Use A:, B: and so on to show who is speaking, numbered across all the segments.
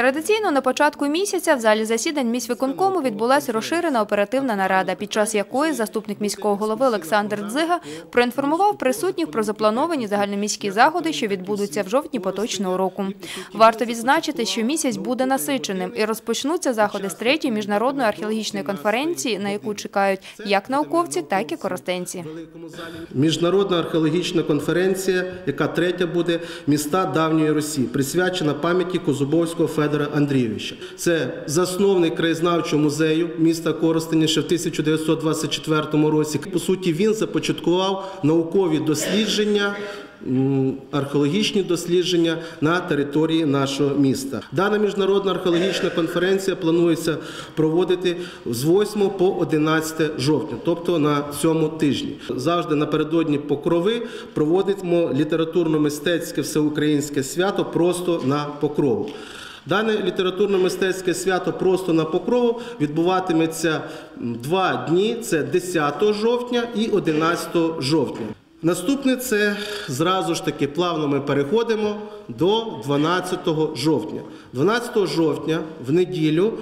A: Традиційно на початку місяця в залі засідань міськвиконкому відбулася розширена оперативна нарада, під час якої заступник міського голови Олександр Дзига проінформував присутніх про заплановані загальноміські заходи, що відбудуться в жовтні поточного року. Варто відзначити, що місяць буде насиченим і розпочнуться заходи з третьої міжнародної археологічної конференції, на яку чекають як науковці, так і користенці.
B: Міжнародна археологічна конференція, яка третя буде міста давньої Росії, присвячена пам'яті Козубовського Федора Андрійовича. Це засновник краєзнавчого музею міста Коростеня ще в 1924 році. По суті, він започаткував наукові дослідження. Археологічні дослідження на території нашого міста. Дана міжнародна археологічна конференція планується проводити з 8 по 11 жовтня, тобто на цьому тижні. Завжди напередодні покрови проводимо літературно-мистецьке всеукраїнське свято просто на покрову. Дане літературно-мистецьке свято просто на покрову відбуватиметься два дні: це 10 жовтня і 11 жовтня. Наступне це зразу ж таки плавно ми переходимо до 12 жовтня. 12 жовтня в неділю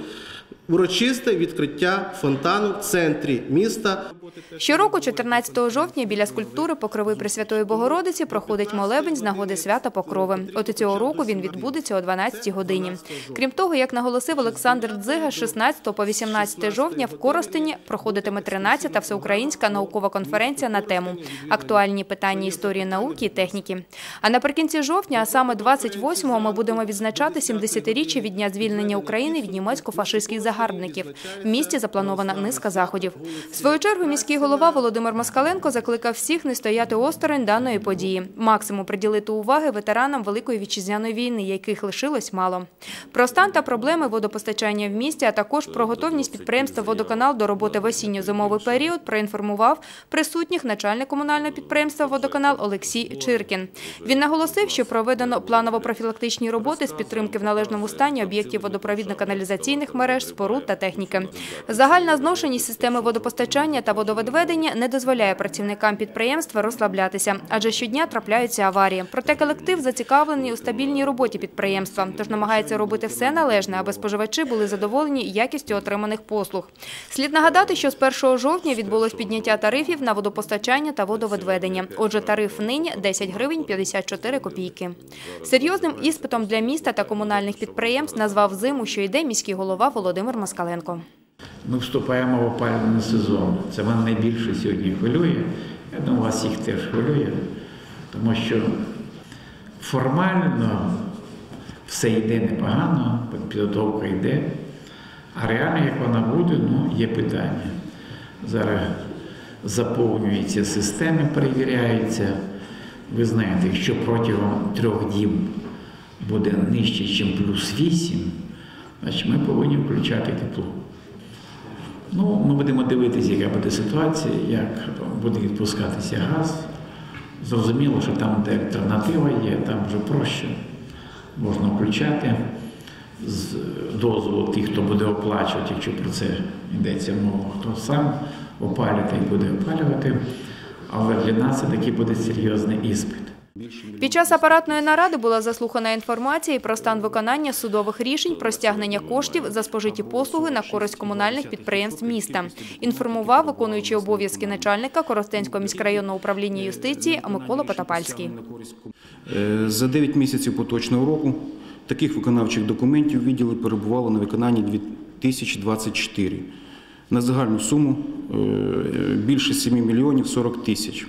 B: урочисте відкриття фонтану в центрі міста.
A: Щороку, 14 жовтня, біля скульптури Покрови Пресвятої Богородиці проходить молебень з нагоди свята Покрови. От і цього року він відбудеться о 12 годині. Крім того, як наголосив Олександр Дзига, з 16 по 18 жовтня в Коростені проходитиме 13-та всеукраїнська наукова конференція на тему актуальні питання історії науки і техніки. А наприкінці жовтня, а саме 28-го, ми будемо відзначати 70-річчя від дня звільнення України від німецько-фашистських загарбників. В місті запланована низка заходів. В свою чергу міський голова Володимир Москаленко закликав всіх не стояти осторонь даної події, максимум приділити уваги ветеранам Великої вітчизняної війни, яких лишилось мало. Про стан та проблеми водопостачання в місті, а також про готовність підприємства Водоканал до роботи в осінньо-зимовий період проінформував присутніх начальник комунального підприємства Водоканал Олексій Чиркін. Він наголосив, що проведено планово-профілактичні роботи з підтримки в належному стані об'єктів водопровідно-каналізаційних мереж, споруд та техніки. Загальна зношеність системи водопостачання та водовідведення не дозволяє працівникам підприємства розслаблятися, адже щодня трапляються аварії. Проте колектив зацікавлений у стабільній роботі підприємства, тож намагається робити все належне, аби споживачі були задоволені якістю отриманих послуг. Слід нагадати, що з 1 жовтня відбулось підняття тарифів на водопостачання та водовідведення. Отже, тариф нині 10 гривень 54 копійки. Серйозним іспитом для міста та комунальних підприємств назвав зиму, що йде міський голова Володимир Москаленко.
C: Ми вступаємо в опалювальний сезон. Це мене найбільше сьогодні хвилює. Я думаю, вас їх теж хвилює, тому що формально все йде непогано, підготовка йде, а реально, як вона буде, ну, є питання. Зараз заповнюються системи, перевіряються. Ви знаєте, якщо протягом трьох діб буде нижче, ніж плюс 8, значить ми повинні включати тепло. Ну, ми будемо дивитися, яка буде ситуація, як буде відпускатися газ. Зрозуміло, що там, де альтернатива є, там вже проще можна включати з дозволу тих, хто буде оплачувати, якщо про це йдеться мова, хто сам опалює і буде опалювати. Але для нас це такий буде серйозний іспит.
A: Під час апаратної наради була заслухана інформація про стан виконання судових рішень про стягнення коштів за спожиті послуги на користь комунальних підприємств міста. Інформував виконуючий обов'язки начальника Коростенського міськрайонного управління юстиції Микола Потапальський.
D: Е, За 9 місяців поточного року таких виконавчих документів відділи перебувало на виконанні 2024. На загальну суму е, більше 7 мільйонів 40 тисяч.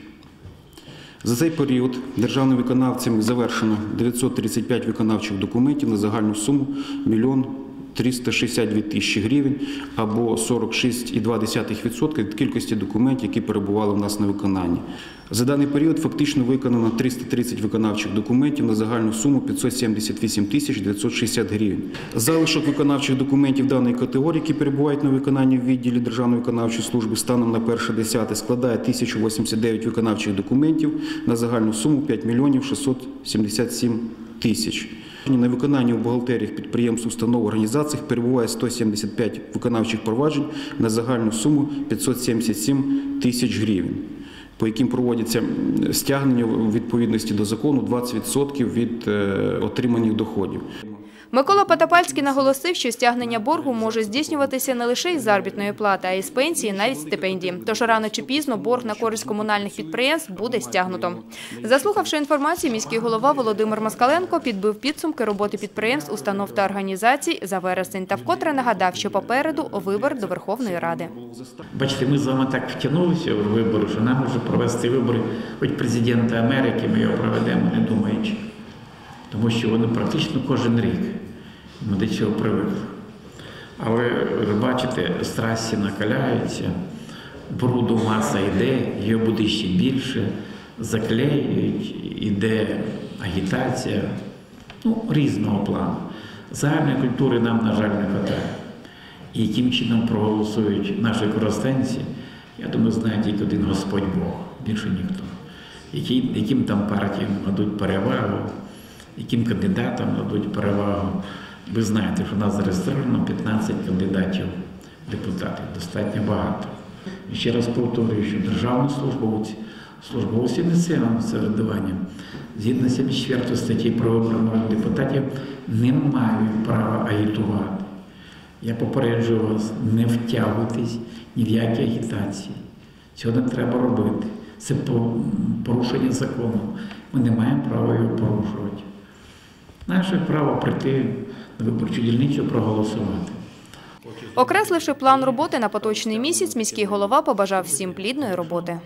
D: За цей період державним виконавцям завершено 935 виконавчих документів на загальну суму 1 362 тисячі гривень або 46,2% від кількості документів, які перебували в нас на виконанні. За даний період фактично виконано 330 виконавчих документів на загальну суму 578 тисяч 960 гривень. Залишок виконавчих документів даної категорії, які перебувають на виконанні в відділі Державної виконавчої служби станом на 1.10 складає 1089 виконавчих документів на загальну суму 5 мільйонів 677 тисяч. На виконанні у бухгалтеріях підприємств, установ, організацій перебуває 175 виконавчих проваджень на загальну суму 577 тисяч гривень, по яким проводяться стягнення у відповідності до закону 20% від е, отриманих доходів.
A: Микола Потапальський наголосив, що стягнення боргу може здійснюватися не лише із заробітної плати, а й з пенсії, навіть стипендії. Тож рано чи пізно борг на користь комунальних підприємств буде стягнуто. Заслухавши інформацію, міський голова Володимир Москаленко підбив підсумки роботи підприємств, установ та організацій за вересень та вкотре нагадав, що попереду вибор до Верховної Ради.
C: Бачите, ми з вами так втягнулися в вибори, що нам може провести вибори хоч президента Америки, ми його проведемо, не думаючи. Тому що вони практично кожен рік. Ми до цього привикли. Але ви бачите, страсті накаляються, бруду маса йде, його буде ще більше, заклеюють, іде агітація, ну, різного плану. Загальної культури нам, на жаль, не вистачає. І яким чином проголосують наші користенці, я думаю, знає тільки один Господь Бог, більше ніхто. Які, яким там партіям дадуть перевагу, яким кандидатам дадуть перевагу. Ви знаєте, що у нас зареєстровано 15 кандидатів в депутати, достатньо багато. І ще раз повторюю, що державні службовці, службовці місцевого самоврядування, згідно 74 статті про вибори депутатів, не мають права агітувати. Я попереджую вас, не втягуйтесь ні в які агітації. Цього не треба робити. Це порушення закону. Ми не маємо права його порушувати. Наше право прийти на виборчу дільницю проголосувати.
A: Окресливши план роботи на поточний міський міський голова побажав всім плідної роботи.